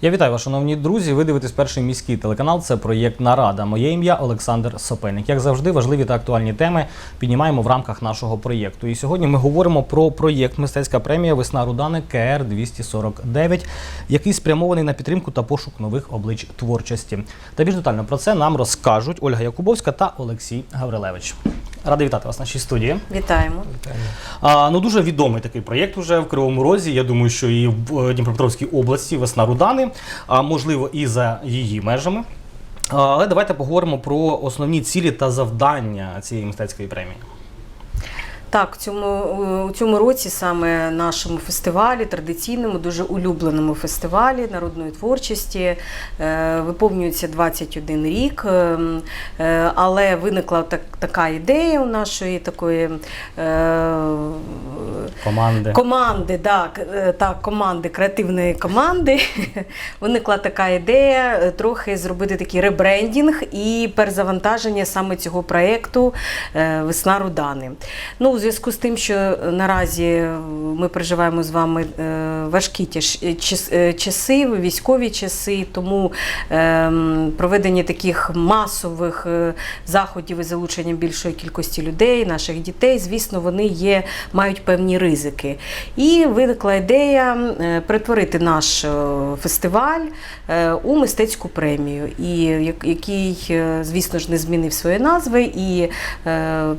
Я вітаю вас, шановні друзі. Ви дивитесь перший міський телеканал. Це проєкт Нарада. Моє ім'я Олександр Сопельник. Як завжди, важливі та актуальні теми піднімаємо в рамках нашого проєкту. І сьогодні ми говоримо про проєкт Мистецька премія Весна Рудани КР 249, який спрямований на підтримку та пошук нових облич творчості. Та більш детально про це нам розкажуть Ольга Якубовська та Олексій Гаврилевич. Радий вітати вас в нашій студії. Вітаємо. А, ну дуже відомий такий проєкт уже в Кривому Розі. Я думаю, що і в Дніпропетровській області весна Рудани, а можливо і за її межами. А, Але давайте поговоримо про основні цілі та завдання цієї мистецької премії. Так, в цьому, у цьому році саме нашому фестивалі, традиційному, дуже улюбленому фестивалі народної творчості, е, виповнюється 21 рік. е, е, Але виникла так, така ідея у нашої такої е, Команди. команди, да, к- е, так, команди, креативної команди. Виникла така ідея трохи зробити такий ребрендінг і перезавантаження саме цього проєкту Весна Рудани. Ну, у зв'язку з тим, що наразі ми переживаємо з вами е, важкі е, е, часи, військові часи, тому ем, проведення таких масових заходів із залученням більшої кількості людей, наших дітей, звісно, вони є, мають певні ризики. І виникла ідея перетворити наш фестиваль у мистецьку премію, і який, звісно ж, не змінив свої назви і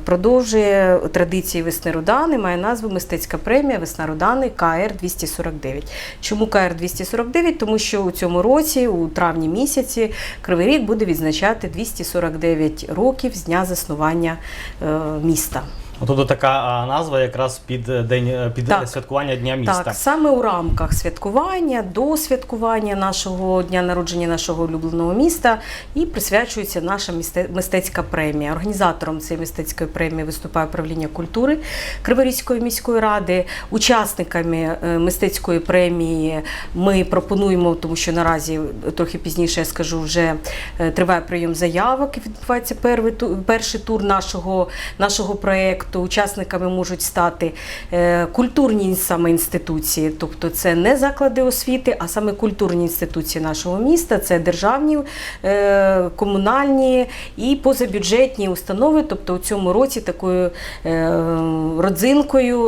продовжує традиції весни Рудани, має назву Мистецька премія Весна Рудани КР 249. Чому КР 249? Тому що у цьому році, у травні місяці, Кривий Ріг буде відзначати 249 років з дня заснування е, міста. Тобто така а, назва якраз під е, день е, під Так. святкування Дня міста. Так, саме у рамках святкування, до святкування нашого дня народження нашого улюбленого міста і присвячується наша мистецька премія. Організатором цієї мистецької премії виступає управління культури Криворізької міської ради. Учасниками е, мистецької премії ми пропонуємо, тому що наразі е, трохи пізніше я скажу, вже е, триває прийом заявок. Відбувається перший тур нашого, нашого проєкту. Учасниками можуть стати е, культурні саме інституції, тобто це не заклади освіти, а саме культурні інституції нашого міста, це державні, е, комунальні і позабюджетні установи. Тобто у цьому році такою е, родзинкою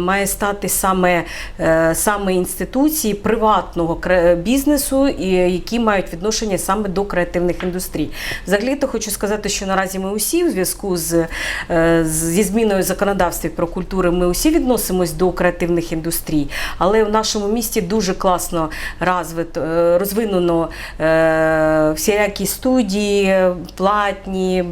має стати саме, саме інституції приватного бізнесу, які мають відношення саме до креативних індустрій. Взагалі, то хочу сказати, що наразі ми усі в зв'язку з- зі зміною законодавства про культуру, ми усі відносимось до креативних індустрій, але в нашому місті дуже класно розвито, е, розвинено е, всілякі студії, платні е,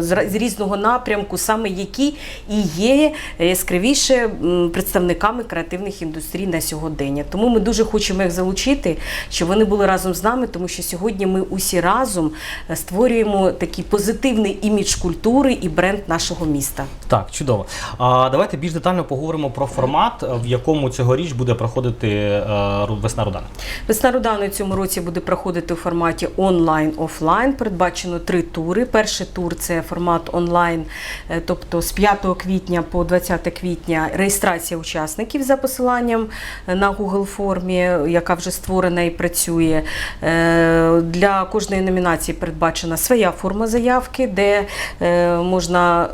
з різного напрямку, саме які і є яскравіше представниками креативних індустрій на сьогодення. Тому ми дуже хочемо їх залучити, щоб вони були разом з нами, тому що сьогодні ми усі разом створюємо такий позитивний імідж культури і бренд нашого міста. Так, чудово. А давайте більш детально поговоримо про формат, в якому цьогоріч буде проходити е, весна Рудани. Весна Рудани цьому році буде проходити у форматі онлайн-офлайн. Передбачено три тури. Перший тур це формат онлайн, е, тобто з 5 квітня по 20 квітня реєстрація учасників за посиланням е, на Google формі, яка вже створена і працює. Для кожної номінації передбачена своя форма заявки, де можна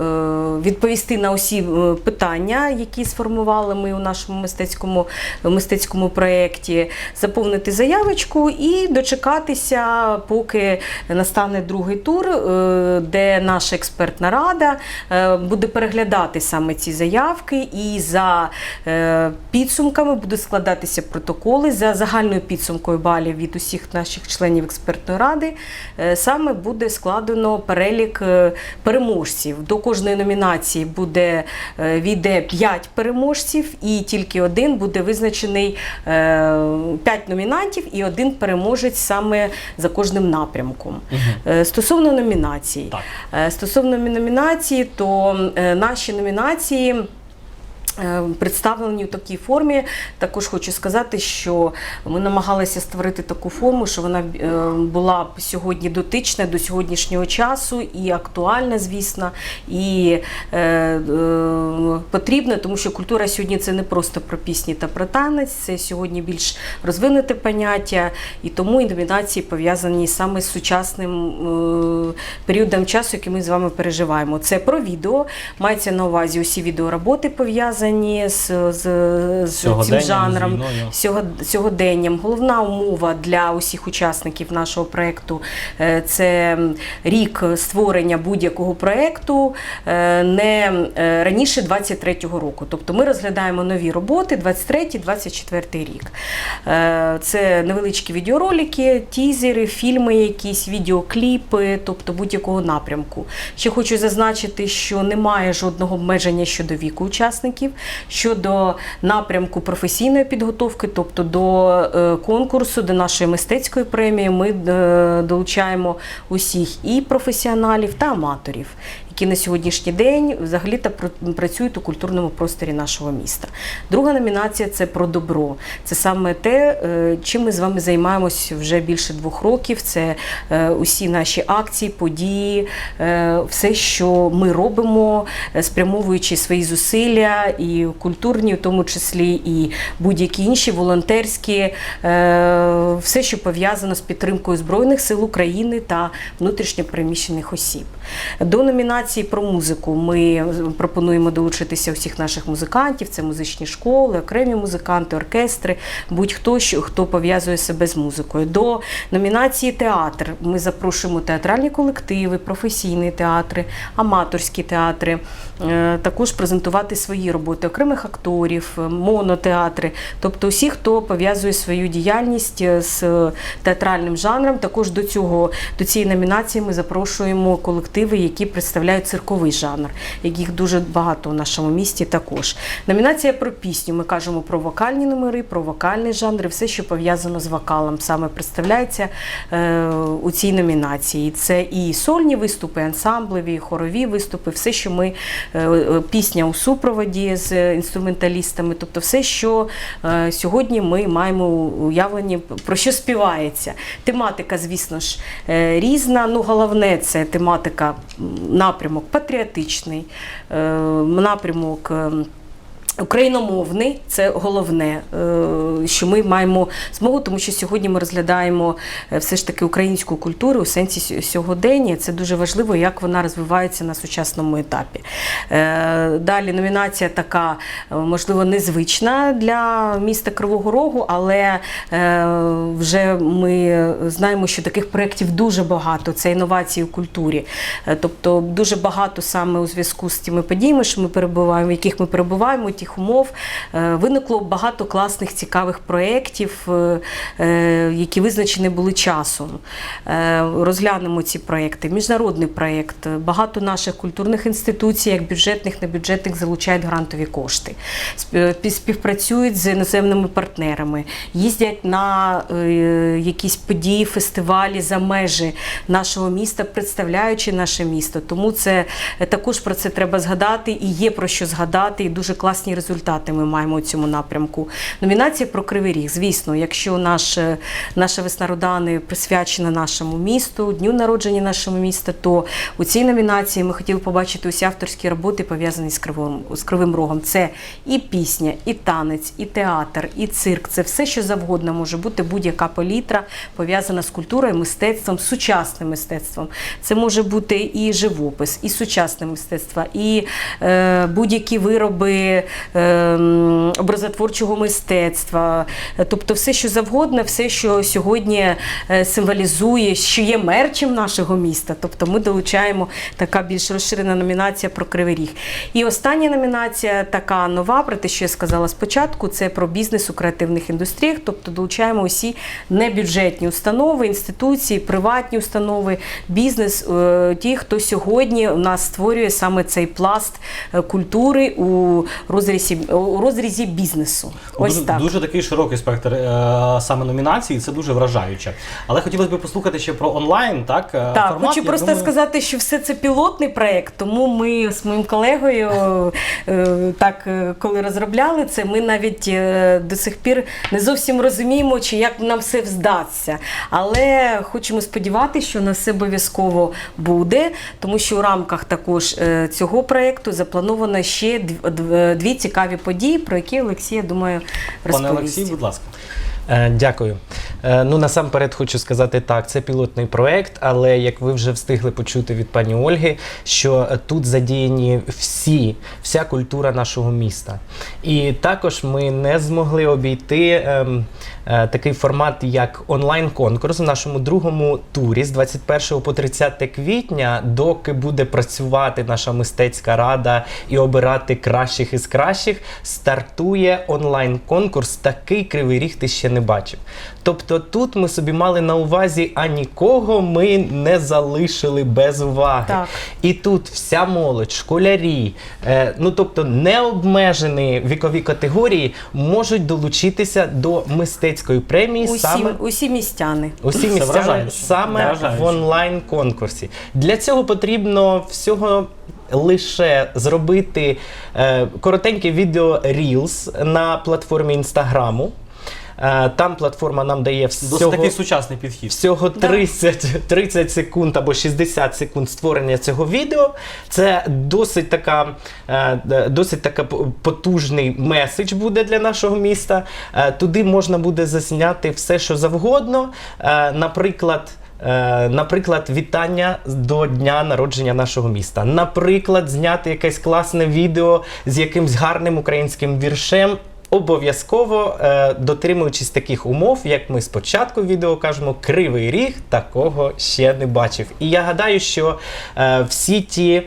відповісти на усі е, питання, які сформували ми у нашому мистецькому, мистецькому проєкті, заповнити заявочку і дочекатися, поки настане другий тур, е, де наша експертна рада е, буде переглядати саме ці заявки, і за підсумками будуть складатися протоколи за загальною підсумкою балів від усіх наших членів експертної ради. Саме буде складено перелік переможців. До кожної номінації буде е, війде 5 переможців, і тільки один буде визначений 5 номінантів і один переможець саме за кожним напрямком. Угу. Стосовно номінацій, Так. Е, Стосовно номінації, то е, наші номінації. Е, Представлені у такій формі. Також хочу сказати, що ми намагалися створити таку форму, що вона е, була б сьогодні дотична до сьогоднішнього часу і актуальна, звісно, і е, е, потрібна, тому що культура сьогодні це не просто про пісні та про танець, це сьогодні більш розвинуте поняття, і тому і номінації пов'язані саме з сучасним е, періодом часу, який ми з вами переживаємо. Це про відео, мається на увазі усі відеороботи пов'язані з, з, з цим з жанром, сього- сьогоденням. Головна умова для усіх учасників нашого проєкту е, це рік створення будь-якого проєкту е, не е, раніше 23-го року. Тобто ми розглядаємо нові роботи 23-24 рік. Це невеличкі відеоролики, тізери, фільми, якісь відеокліпи, тобто будь-якого напрямку. Ще хочу зазначити, що немає жодного обмеження щодо віку учасників, щодо напрямку професійної підготовки, тобто до е, конкурсу, до нашої мистецької премії, ми е, долучаємо усіх і професіоналів та аматорів, які на сьогоднішній день взагалі та працюють у культурному просторі нашого міста. Друга номінація це про добро. Це саме те, е, чим ми з вами займаємось вже більше двох років. Це е, усі наші акції, події, е, все, що ми робимо, спрямовуючи свої зусилля, і культурні, в тому числі, і будь-які інші волонтерські, все, що пов'язано з підтримкою Збройних сил України та внутрішньопереміщених осіб. До номінації про музику ми пропонуємо долучитися усіх наших музикантів. Це музичні школи, окремі музиканти, оркестри, будь-хто хто пов'язує себе з музикою. До номінації театр ми запрошуємо театральні колективи, професійні театри, аматорські театри, е, також презентувати свої роботи окремих акторів, е, монотеатри, тобто усі, хто пов'язує свою діяльність е, з театральним жанром. Також до цього до цієї номінації ми запрошуємо колективи, які представляють цирковий жанр, яких дуже багато у нашому місті. Також номінація про пісню. Ми кажемо про вокальні номери, про вокальний жанр, і все, що пов'язано з вокалом, саме представляється е, у цій номінації. Це і сольні виступи, ансамблеві, і хорові виступи, все, що ми е, е, пісня у супроводі з інструменталістами, тобто все, що сьогодні ми маємо уявлені, про що співається. Тематика, звісно ж, різна. Ну, головне, це тематика м, напрямок патріотичний, е, напрямок. Україномовний це головне, е, що ми маємо змогу, тому що сьогодні ми розглядаємо е, все ж таки українську культуру у сенсі сьогодення. Це дуже важливо, як вона розвивається на сучасному етапі. Е, Далі номінація така, можливо, незвична для міста Кривого Рогу, але вже ми знаємо, що таких проєктів дуже багато. Це інновації у культурі. Тобто дуже багато саме у зв'язку з тими подіями, що ми перебуваємо, в яких ми перебуваємо, тих умов, е, виникло багато класних цікавих проєктів, е, е, які визначені були часом. Розглянемо ці проєкти. Міжнародний проєкт. Багато наших культурних інституцій, як бюджетних, небюджетних, залучають грантові кошти, співпрацюють з іноземними партнерами, їздять на якісь події, фестивалі за межі нашого міста, представляючи наше місто. Тому це також про це треба згадати і є про що згадати, і дуже класні результати ми маємо у цьому напрямку. Номінація про Кривий Ріг. Звісно, якщо наш, е, наша весна Родани присвячена нашому місту, дню народження нашого міста, то у цій номінації ми хотіли побачити усі авторські роботи, пов'язані з Кривим, з Кривим Рогом. Це і пісня, і танець, і театр, і цирк. Це все, що завгодно може бути будь-яка палітра, пов'язана з культурою, мистецтвом, сучасним мистецтвом. Це може бути і живопис, і сучасне мистецтво, і е, будь-які вироби образотворчого мистецтва. Тобто все, що завгодно, все, що сьогодні е, символізує, що є мерчем нашого міста. Тобто ми долучаємо така більш розширена номінація про Кривий Ріг. І остання номінація така нова, про те, що я сказала спочатку, це про бізнес у креативних індустріях. Тобто долучаємо усі небюджетні установи, інституції, приватні установи, бізнес, е, ті, хто сьогодні у нас створює саме цей пласт е, культури у розрізі розрізі, у розрізі бізнесу. Ось дуже, так. дуже такий широкий спектр е, саме номінацій, це дуже вражаюче. Але хотілося б послухати ще про онлайн, так? е, Так, формат. хочу Я просто думаю, сказати, що все це пілотний проект, тому ми з моїм колегою, е, так, е, коли розробляли це, ми навіть е, до сих пір не зовсім розуміємо, чи як нам все вдасться. Але хочемо сподіватися, що на все обов'язково буде, тому що у рамках також е, цього проекту заплановано ще дв- дв- дві цікаві події, про які Олексій, я думаю, Пане. Олексій, будь ласка. Е, Дякую. Е, Ну насамперед хочу сказати так, це пілотний проект, але як ви вже встигли почути від пані Ольги, що е, тут задіяні всі, вся культура нашого міста. І також ми не змогли обійти ем, е, такий формат, як онлайн-конкурс в нашому другому турі з 21 по 30 квітня, доки буде працювати наша мистецька рада і обирати кращих із кращих, стартує онлайн-конкурс. Такий кривий ріг ти ще не бачив. Тобто тут ми собі мали на увазі, а нікого ми не залишили без уваги. Так. І тут вся молодь, школярі, е, ну тобто необмежені вікові категорії можуть долучитися до мистецької премії Усі, саме усі містяни. Усі Це місця саме в онлайн конкурсі. Для цього потрібно всього. Лише зробити е, коротеньке відео Reels на платформі Інстаграму. Е, там платформа нам дає Досить такий сучасний підхід. всього 30, 30 секунд або 60 секунд створення цього відео. Це досить така, е, досить така потужний меседж буде для нашого міста. Е, туди можна буде засняти все, що завгодно. Наприклад. Наприклад, вітання до дня народження нашого міста. Наприклад, зняти якесь класне відео з якимсь гарним українським віршем. Обов'язково е, дотримуючись таких умов, як ми спочатку відео кажемо, кривий ріг такого ще не бачив. І я гадаю, що е, всі ті.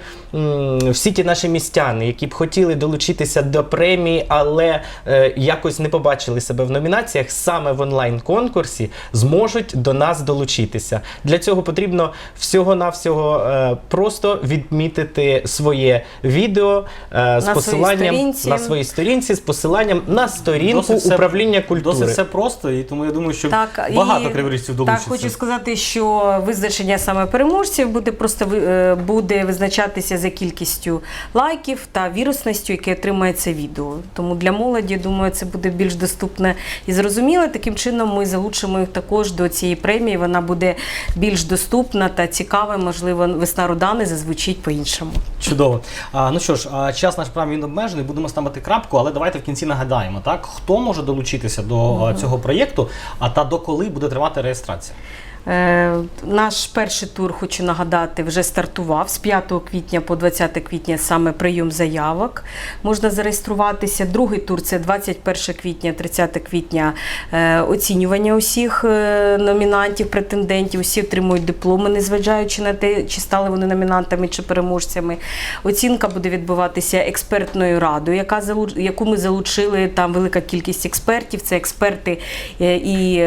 Всі ті наші містяни, які б хотіли долучитися до премії, але е, якось не побачили себе в номінаціях, саме в онлайн-конкурсі зможуть до нас долучитися. Для цього потрібно всього-навсього е, просто відмітити своє відео е, з На посиланням сторінці. на своїй сторінці з посиланням на сторінку Досить все- управління культури. Досить все просто, і тому я думаю, що Так, багато криворіжців Так, долучиться. хочу сказати, що визначення саме переможців буде просто ви- е, буде визначатися за кількістю лайків та вірусністю, яке отримає це відео. Тому для молоді, думаю, це буде більш доступне і зрозуміле. Таким чином ми залучимо їх також до цієї премії. Вона буде більш доступна та цікава. Можливо, весна Рудани зазвучить по-іншому. Чудово. А, ну що ж, час наш прям він обмежений, будемо ставити крапку, але давайте в кінці нагадаємо, так хто може долучитися до цього проєкту, а та до коли буде тривати реєстрація. Е, Наш перший тур, хочу нагадати, вже стартував з 5 квітня по 20 квітня саме прийом заявок. Можна зареєструватися. Другий тур це 21 квітня, 30 квітня е, оцінювання усіх е, номінантів, претендентів. Усі отримують дипломи, незважаючи на те, чи стали вони номінантами чи переможцями. Оцінка буде відбуватися експертною радою, яка яку ми залучили. Там велика кількість експертів. Це експерти і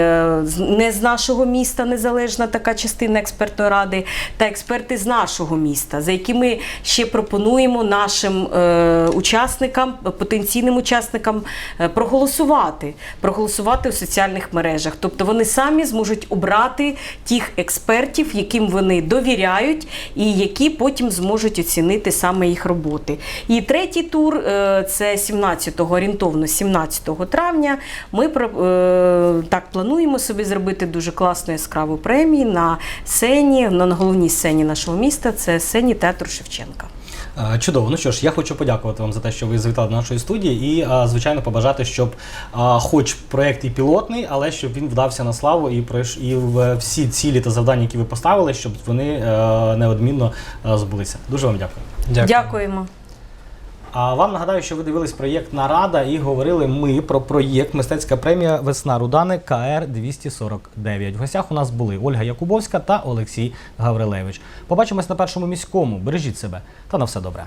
не з нашого міста, незалежна така частина експертної ради, та експерти з нашого міста, за які ми ще пропонуємо нашим е, учасникам, потенційним учасникам е, проголосувати, проголосувати у соціальних мережах. Тобто вони самі зможуть обрати тих експертів, яким вони довіряють, і які потім зможуть оцінити саме їх роботи. І третій тур е, це 17-го, орієнтовно 17 травня. Ми так плануємо собі зробити дуже класну яскраву премію на сцені, на головній сцені нашого міста. Це сцені театру Шевченка. Е, Чудово. Ну що ж, я хочу подякувати вам за те, що ви завітали до нашої студії, і е, звичайно побажати, щоб, е, хоч проект і пілотний, але щоб він вдався на славу і і в всі цілі та завдання, які ви поставили, щоб вони неодмінно збулися. Дуже вам дякую. Дякую. Дякуємо. А вам нагадаю, що ви дивились проєкт Нарада і говорили ми про проєкт Мистецька премія Весна Рудани КР 249. В гостях у нас були Ольга Якубовська та Олексій Гаврилевич. Побачимось на першому міському. Бережіть себе та на все добре.